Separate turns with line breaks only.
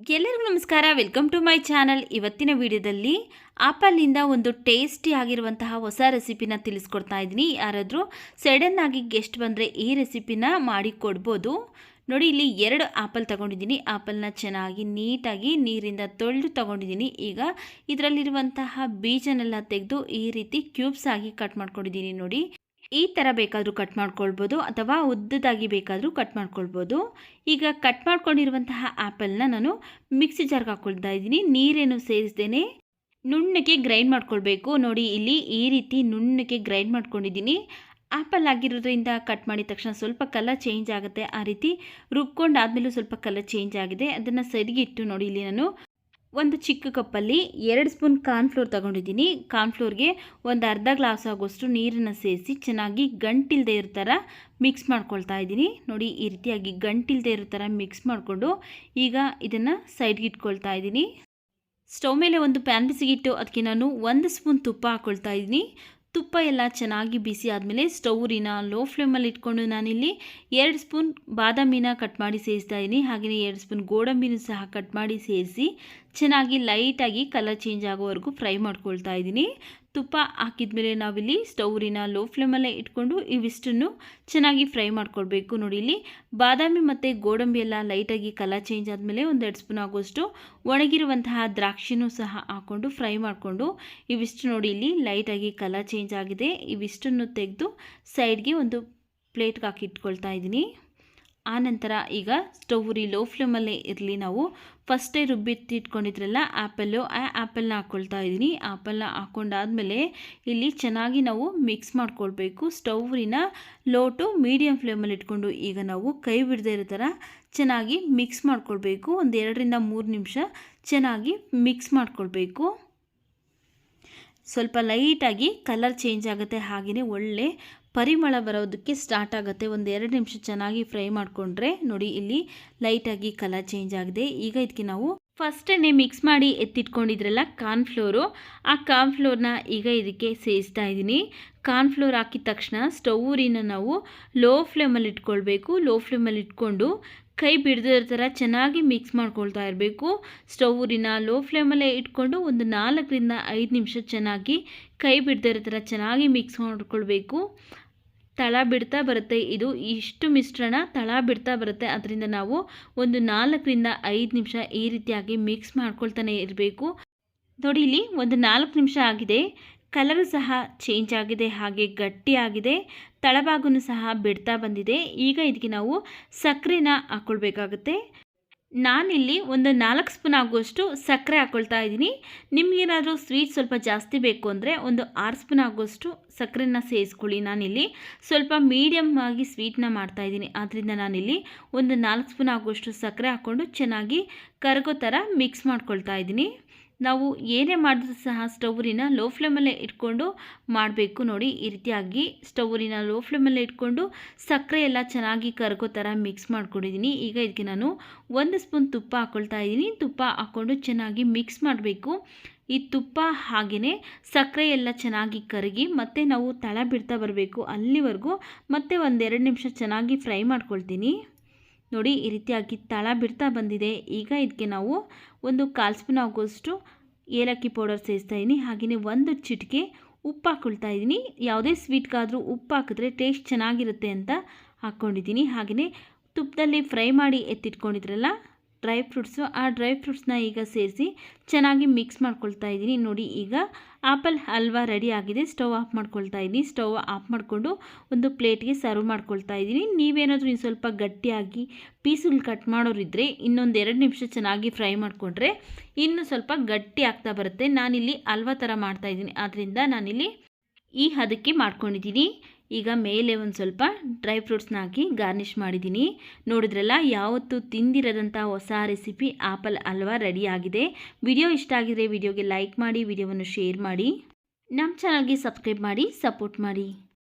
ಎಲ್ಲರಿಗೂ ನಮಸ್ಕಾರ. Welcome to my channel ಇವತ್ತಿನ ವಿಡಿಯೋದಲ್ಲಿ ಆಪಲ್ನಿಂದ ಒಂದು ಟೇಸ್ಟಿ ಆಗಿರುವಂತಹ ಹೊಸ ರೆಸಿಪಿನ ತಿಳಿಸ್ಕೊಡ್ತಾ ಇದ್ದೀನಿ. ಯಾರಾದರೂ ಸಡನ್ ಆಗಿ ಗೆಸ್ಟ್ ಬಂದರೆ ಈ ರೆಸಿಪಿನ ಮಾಡಿ ಕೊಡ್ಬೋದು. ನೋಡಿ, ಇಲ್ಲಿ ಎರಡು ಆಪಲ್ ತಗೊಂಡಿದ್ದೀನಿ. ಆಪಲ್ನ ಚೆನ್ನಾಗಿ ನೀಟಾಗಿ ನೀರಿಂದ ತೊಳೆದು ತಗೊಂಡಿದ್ದೀನಿ. ಈಗ ಇದರಲ್ಲಿರುವಂತಹ ಬೀಜನೆಲ್ಲ ತೆಗೆದು ಈ ರೀತಿ ಕ್ಯೂಬ್ಸ್ ಆಗಿ ಕಟ್ ಮಾಡ್ಕೊಂಡಿದ್ದೀನಿ ನೋಡಿ. ಈ ಥರ ಬೇಕಾದರೂ ಕಟ್ ಮಾಡ್ಕೊಳ್ಬೋದು ಅಥವಾ ಉದ್ದದಾಗಿ ಬೇಕಾದರೂ ಕಟ್ ಮಾಡ್ಕೊಳ್ಬೋದು. ಈಗ ಕಟ್ ಮಾಡ್ಕೊಂಡಿರುವಂತಹ ಆ್ಯಪಲ್ನ ನಾನು ಮಿಕ್ಸಿ ಜಾರ್ಗೆ ಹಾಕ್ಕೊಳ್ತಾ ಇದ್ದೀನಿ. ನೀರೇನು ಸೇರಿಸ್ದೇನೆ ನುಣ್ಣಗೆ ಗ್ರೈಂಡ್ ಮಾಡ್ಕೊಳ್ಬೇಕು. ನೋಡಿ, ಇಲ್ಲಿ ಈ ರೀತಿ ನುಣ್ಣಗೆ ಗ್ರೈಂಡ್ ಮಾಡ್ಕೊಂಡಿದ್ದೀನಿ. ಆ್ಯಪಲ್ ಆಗಿರೋದ್ರಿಂದ ಕಟ್ ಮಾಡಿದ ತಕ್ಷಣ ಸ್ವಲ್ಪ ಕಲರ್ ಚೇಂಜ್ ಆಗುತ್ತೆ. ಆ ರೀತಿ ರುಬ್ಕೊಂಡಾದ್ಮೇಲೂ ಸ್ವಲ್ಪ ಕಲರ್ ಚೇಂಜ್ ಆಗಿದೆ. ಅದನ್ನು ಸರಿಗಿಟ್ಟು ನೋಡಿ, ಇಲ್ಲಿ ನಾನು ಒಂದು ಚಿಕ್ಕ ಕಪ್ಪಲ್ಲಿ ಎರಡು ಸ್ಪೂನ್ ಕಾರ್ನ್ಫ್ಲೋರ್ ತೊಗೊಂಡಿದ್ದೀನಿ. ಕಾರ್ನ್ಫ್ಲೋರ್ಗೆ ಒಂದು ಅರ್ಧ ಗ್ಲಾಸ್ ಆಗೋಷ್ಟು ನೀರನ್ನು ಸೇರಿಸಿ ಚೆನ್ನಾಗಿ ಗಂಟಿಲ್ಲದೆ ಇರೋ ಥರ ಮಿಕ್ಸ್ ಮಾಡ್ಕೊಳ್ತಾ ಇದ್ದೀನಿ. ನೋಡಿ, ಈ ರೀತಿಯಾಗಿ ಗಂಟಿಲ್ಲದೆ ಇರೋ ಥರ ಮಿಕ್ಸ್ ಮಾಡಿಕೊಂಡು ಈಗ ಇದನ್ನು ಸೈಡ್ಗೆ ಇಟ್ಕೊಳ್ತಾ ಇದ್ದೀನಿ. ಸ್ಟವ್ ಮೇಲೆ ಒಂದು ಪ್ಯಾನ್ ಬಿಸಿಗಿಟ್ಟು ಅದಕ್ಕೆ ನಾನು ಒಂದು ಸ್ಪೂನ್ ತುಪ್ಪ ಹಾಕ್ಕೊಳ್ತಾ ಇದ್ದೀನಿ. ತುಪ್ಪ ಎಲ್ಲ ಚೆನ್ನಾಗಿ ಬಿಸಿ ಆದಮೇಲೆ ಸ್ಟೌರಿನ ಲೋ ಫ್ಲೇಮಲ್ಲಿ ಇಟ್ಕೊಂಡು ನಾನಿಲ್ಲಿ ಎರಡು ಸ್ಪೂನ್ ಬಾದಾಮಿನ ಕಟ್ ಮಾಡಿ ಸೇರಿಸ್ತಾ ಇದ್ದೀನಿ. ಹಾಗೆಯೇ ಎರಡು ಸ್ಪೂನ್ ಗೋಡಂಬಿನೂ ಸಹ ಕಟ್ ಮಾಡಿ ಸೇರಿಸಿ ಚೆನ್ನಾಗಿ ಲೈಟಾಗಿ ಕಲರ್ ಚೇಂಜ್ ಆಗೋವರೆಗೂ ಫ್ರೈ ಮಾಡ್ಕೊಳ್ತಾ ಇದ್ದೀನಿ. ತುಪ್ಪ ಹಾಕಿದ್ಮೇಲೆ ನಾವಿಲ್ಲಿ ಸ್ಟೌರಿನ ಲೋ ಫ್ಲೇಮಲ್ಲೇ ಇಟ್ಕೊಂಡು ಇವಿಷ್ಟನ್ನು ಚೆನ್ನಾಗಿ ಫ್ರೈ ಮಾಡ್ಕೊಳ್ಬೇಕು ನೋಡಿ ಇಲ್ಲಿ. ಬಾದಾಮಿ ಮತ್ತು ಗೋಡಂಬಿ ಎಲ್ಲ ಲೈಟಾಗಿ ಕಲರ್ ಚೇಂಜ್ ಆದಮೇಲೆ ಒಂದೆರಡು ಸ್ಪೂನ್ ಆಗೋಷ್ಟು ಒಣಗಿರುವಂತಹ ದ್ರಾಕ್ಷಿನೂ ಸಹ ಹಾಕ್ಕೊಂಡು ಫ್ರೈ ಮಾಡಿಕೊಂಡು ಇವಿಷ್ಟು ನೋಡಿ ಇಲ್ಲಿ ಲೈಟಾಗಿ ಕಲರ್ ಚೇಂಜ್ ಆಗಿದೆ. ಇವಿಷ್ಟನ್ನು ತೆಗೆದು ಸೈಡ್ಗೆ ಒಂದು ಪ್ಲೇಟ್ಗೆ ಹಾಕಿ ಇಟ್ಕೊಳ್ತಾ ಇದ್ದೀನಿ. ಆನಂತರ ಈಗ ಸ್ಟವ್ ರೀ ಲೋ ಫ್ಲೇಮಲ್ಲೇ ಇರಲಿ ನಾವು. ಫಸ್ಟೇ ರುಬ್ಬಿಟ್ಟಿಟ್ಕೊಂಡಿದ್ರಲ್ಲ ಆ್ಯಪಲ್ಲು, ಆ ಆ್ಯಪಲ್ನ ಹಾಕ್ಕೊಳ್ತಾ ಇದ್ದೀನಿ. ಆ್ಯಪಲ್ನ ಹಾಕ್ಕೊಂಡಾದಮೇಲೆ ಇಲ್ಲಿ ಚೆನ್ನಾಗಿ ನಾವು ಮಿಕ್ಸ್ ಮಾಡ್ಕೊಳ್ಬೇಕು. ಸ್ಟವ್ ರೀನ ಲೋ ಟು ಮೀಡಿಯಮ್ ಫ್ಲೇಮಲ್ಲಿ ಇಟ್ಕೊಂಡು ಈಗ ನಾವು ಕೈ ಬಿಡದೇ ಇರೋ ಥರ ಚೆನ್ನಾಗಿ ಮಿಕ್ಸ್ ಮಾಡ್ಕೊಳ್ಬೇಕು. ಒಂದು ಎರಡರಿಂದ ಮೂರು ನಿಮಿಷ ಚೆನ್ನಾಗಿ ಮಿಕ್ಸ್ ಮಾಡ್ಕೊಳ್ಬೇಕು. ಸ್ವಲ್ಪ ಲೈಟಾಗಿ ಕಲರ್ ಚೇಂಜ್ ಆಗುತ್ತೆ ಹಾಗೆಯೇ ಒಳ್ಳೆ ಪರಿಮಳ ಬರೋದಕ್ಕೆ ಸ್ಟಾರ್ಟ್ ಆಗುತ್ತೆ. ಒಂದು ಎರಡು ನಿಮಿಷ ಚೆನ್ನಾಗಿ ಫ್ರೈ ಮಾಡಿಕೊಂಡ್ರೆ ನೋಡಿ ಇಲ್ಲಿ ಲೈಟಾಗಿ ಕಲರ್ ಚೇಂಜ್ ಆಗಿದೆ. ಈಗ ಇದಕ್ಕೆ ನಾವು ಫಸ್ಟೇ ಮಿಕ್ಸ್ ಮಾಡಿ ಎತ್ತಿಟ್ಕೊಂಡಿದ್ರಲ್ಲ ಕಾರ್ನ್ಫ್ಲೋರು ಆ ಕಾರ್ನ್ಫ್ಲೋರ್ನ ಈಗ ಇದಕ್ಕೆ ಸೇರಿಸ್ತಾ ಇದ್ದೀನಿ. ಕಾರ್ನ್ಫ್ಲೋರ್ ಹಾಕಿದ ತಕ್ಷಣ ಸ್ಟೌರಿನ ನಾವು ಲೋ ಫ್ಲೇಮಲ್ಲಿ ಇಟ್ಕೊಳ್ಬೇಕು. ಲೋ ಫ್ಲೇಮಲ್ಲಿ ಇಟ್ಕೊಂಡು ಕೈ ಬಿಡದಿರೋ ಥರ ಚೆನ್ನಾಗಿ ಮಿಕ್ಸ್ ಮಾಡ್ಕೊಳ್ತಾ ಇರಬೇಕು. ಸ್ಟೌರಿನ ಲೋ ಫ್ಲೇಮಲ್ಲೇ ಇಟ್ಕೊಂಡು ಒಂದು ನಾಲ್ಕರಿಂದ ಐದು ನಿಮಿಷ ಚೆನ್ನಾಗಿ ಕೈ ಬಿಡದಿರೋ ಥರ ಚೆನ್ನಾಗಿ ಮಿಕ್ಸ್ ಮಾಡ್ಕೊಳ್ಬೇಕು. ತಳ ಬಿಡ್ತಾ ಬರುತ್ತೆ. ಇದು ಇಷ್ಟು ಮಿಶ್ರಣ ತಳ ಬಿಡ್ತಾ ಬರುತ್ತೆ. ಅದರಿಂದ ನಾವು ಒಂದು ನಾಲ್ಕರಿಂದ ಐದು ನಿಮಿಷ ಈ ರೀತಿಯಾಗಿ ಮಿಕ್ಸ್ ಮಾಡ್ಕೊಳ್ತಾನೆ ಇರಬೇಕು. ನೋಡಿ, ಇಲ್ಲಿ ಒಂದು ನಾಲ್ಕು ನಿಮಿಷ ಆಗಿದೆ. ಕಲರು ಸಹ ಚೇಂಜ್ ಆಗಿದೆ. ಹಾಗೆ ಗಟ್ಟಿಯಾಗಿದೆ ತಳಭಾಗನೂ ಸಹ ಬಿಡ್ತಾ ಬಂದಿದೆ. ಈಗ ಇದಕ್ಕೆ ನಾವು ಸಕ್ಕರೆನ ಹಾಕ್ಕೊಳ್ಬೇಕಾಗುತ್ತೆ ನಾನಿಲ್ಲಿ ಒಂದು ನಾಲ್ಕು ಸ್ಪೂನ್ ಆಗುವಷ್ಟು ಸಕ್ಕರೆ ಹಾಕ್ಕೊಳ್ತಾ ಇದ್ದೀನಿ. ನಿಮಗೇನಾದರೂ ಸ್ವೀಟ್ ಸ್ವಲ್ಪ ಜಾಸ್ತಿ ಬೇಕು ಅಂದರೆ ಒಂದು ಆರು ಸ್ಪೂನ್ ಆಗುವಷ್ಟು ಸಕ್ಕರೆನ ಸೇರಿಸ್ಕೊಳ್ಳಿ ನಾನಿಲ್ಲಿ. ಸ್ವಲ್ಪ ಮೀಡಿಯಮ್ ಆಗಿ ಸ್ವೀಟ್ನ ಮಾಡ್ತಾಯಿದ್ದೀನಿ ಆದ್ದರಿಂದ ನಾನಿಲ್ಲಿ ಒಂದು ನಾಲ್ಕು ಸ್ಪೂನ್ ಆಗುವಷ್ಟು ಸಕ್ಕರೆ ಹಾಕ್ಕೊಂಡು ಚೆನ್ನಾಗಿ ಕರಗೋ ಥರ ಮಿಕ್ಸ್ ಮಾಡ್ಕೊಳ್ತಾ ಇದ್ದೀನಿ. ನಾವು ಏನೇ ಮಾಡಿದ್ರೂ ಸಹ ಸ್ಟವ್ರಿನ ಲೋ ಫ್ಲೇಮಲ್ಲೇ ಇಟ್ಕೊಂಡು ಮಾಡಬೇಕು ನೋಡಿ, ಈ ರೀತಿಯಾಗಿ ಸ್ಟವ್ರಿನ ಲೋ ಫ್ಲೇಮಲ್ಲೇ ಇಟ್ಕೊಂಡು ಸಕ್ಕರೆ ಎಲ್ಲ ಚೆನ್ನಾಗಿ ಕರಗೋ ಥರ ಮಿಕ್ಸ್ ಮಾಡ್ಕೊಂಡಿದ್ದೀನಿ. ಈಗ ಇದಕ್ಕೆ ನಾನು ಒಂದು ಸ್ಪೂನ್ ತುಪ್ಪ ಹಾಕ್ಕೊಳ್ತಾ ಇದ್ದೀನಿ. ತುಪ್ಪ ಹಾಕ್ಕೊಂಡು ಚೆನ್ನಾಗಿ ಮಿಕ್ಸ್ ಮಾಡಬೇಕು. ಈ ತುಪ್ಪ ಹಾಗೆಯೇ ಸಕ್ಕರೆ ಎಲ್ಲ ಚೆನ್ನಾಗಿ ಕರಗಿ ಮತ್ತೆ ನಾವು ತಳ ಬಿಡ್ತಾ ಬರಬೇಕು ಅಲ್ಲಿವರೆಗೂ. ಮತ್ತೆ ಒಂದೆರಡು ನಿಮಿಷ ಚೆನ್ನಾಗಿ ಫ್ರೈ ಮಾಡ್ಕೊಳ್ತೀನಿ. ನೋಡಿ ಈ ರೀತಿಯಾಗಿ ತಳ ಬಿಡ್ತಾ ಬಂದಿದೆ. ಈಗ ಇದಕ್ಕೆ ನಾವು ಒಂದು ಕಾಲು ಸ್ಪೂನ್ ಆಗೋಷ್ಟು ಏಲಕ್ಕಿ ಪೌಡರ್ ಸೇರಿಸ್ತಾ ಇದ್ದೀನಿ ಹಾಗೆಯೇ ಒಂದು ಚಿಟಿಕೆ ಉಪ್ಪು ಹಾಕ್ಕೊಳ್ತಾ ಇದ್ದೀನಿ ಯಾವುದೇ ಸ್ವೀಟ್ಗಾದರೂ ಉಪ್ಪು ಹಾಕಿದ್ರೆ ಟೇಸ್ಟ್ ಚೆನ್ನಾಗಿರುತ್ತೆ ಅಂತ ಹಾಕ್ಕೊಂಡಿದ್ದೀನಿ ಹಾಗೆಯೇ ತುಪ್ಪದಲ್ಲಿ ಫ್ರೈ ಮಾಡಿ ಎತ್ತಿಟ್ಕೊಂಡಿದ್ರಲ್ಲ ಡ್ರೈ ಫ್ರೂಟ್ಸು, ಆ ಡ್ರೈ ಫ್ರೂಟ್ಸ್ನ ಈಗ ಸೇರಿಸಿ ಚೆನ್ನಾಗಿ ಮಿಕ್ಸ್ ಮಾಡ್ಕೊಳ್ತಾ ಇದ್ದೀನಿ. ನೋಡಿ, ಈಗ ಆಪಲ್ ಹಲ್ವಾ ರೆಡಿ ಆಗಿದೆ. ಸ್ಟವ್ ಆಫ್ ಮಾಡ್ಕೊಳ್ತಾ ಇದ್ದೀನಿ. ಸ್ಟವ್ ಆಫ್ ಮಾಡಿಕೊಂಡು ಒಂದು ಪ್ಲೇಟ್ಗೆ ಸರ್ವ್ ಮಾಡ್ಕೊಳ್ತಾ ಇದ್ದೀನಿ. ನೀವೇನಾದರೂ ಇನ್ನು ಸ್ವಲ್ಪ ಗಟ್ಟಿಯಾಗಿ ಪೀಸುಗಳು ಕಟ್ ಮಾಡೋರಿದ್ದರೆ ಇನ್ನೊಂದು ಎರಡು ನಿಮಿಷ ಚೆನ್ನಾಗಿ ಫ್ರೈ ಮಾಡಿಕೊಂಡ್ರೆ ಇನ್ನು ಸ್ವಲ್ಪ ಗಟ್ಟಿ ಆಗ್ತಾ ಬರುತ್ತೆ. ನಾನಿಲ್ಲಿ ಹಲ್ವಾ ಥರ ಮಾಡ್ತಾಯಿದ್ದೀನಿ ಆದ್ದರಿಂದ ನಾನಿಲ್ಲಿ ಈ ಹದಕ್ಕೆ ಮಾಡ್ಕೊಂಡಿದ್ದೀನಿ. ಈಗ ಮೇಲೆ ಒಂದು ಸ್ವಲ್ಪ ಡ್ರೈ ಫ್ರೂಟ್ಸ್ನ ಹಾಕಿ ಗಾರ್ನಿಷ್ ಮಾಡಿದ್ದೀನಿ ನೋಡಿದ್ರಲ್ಲ, ಯಾವತ್ತೂ ತಿಂದಿರದಂಥ ಹೊಸ ರೆಸಿಪಿ ಆಪಲ್ ಹಲ್ವಾ ರೆಡಿ ಆಗಿದೆ. ವಿಡಿಯೋ ಇಷ್ಟ ಆಗಿದ್ರೆ ವಿಡಿಯೋಗೆ ಲೈಕ್ ಮಾಡಿ, ವಿಡಿಯೋವನ್ನು ಶೇರ್ ಮಾಡಿ. ನಮ್ಮ ಚಾನಲ್ಗೆ ಸಬ್ಸ್ಕ್ರೈಬ್ ಮಾಡಿ ಸಪೋರ್ಟ್ ಮಾಡಿ.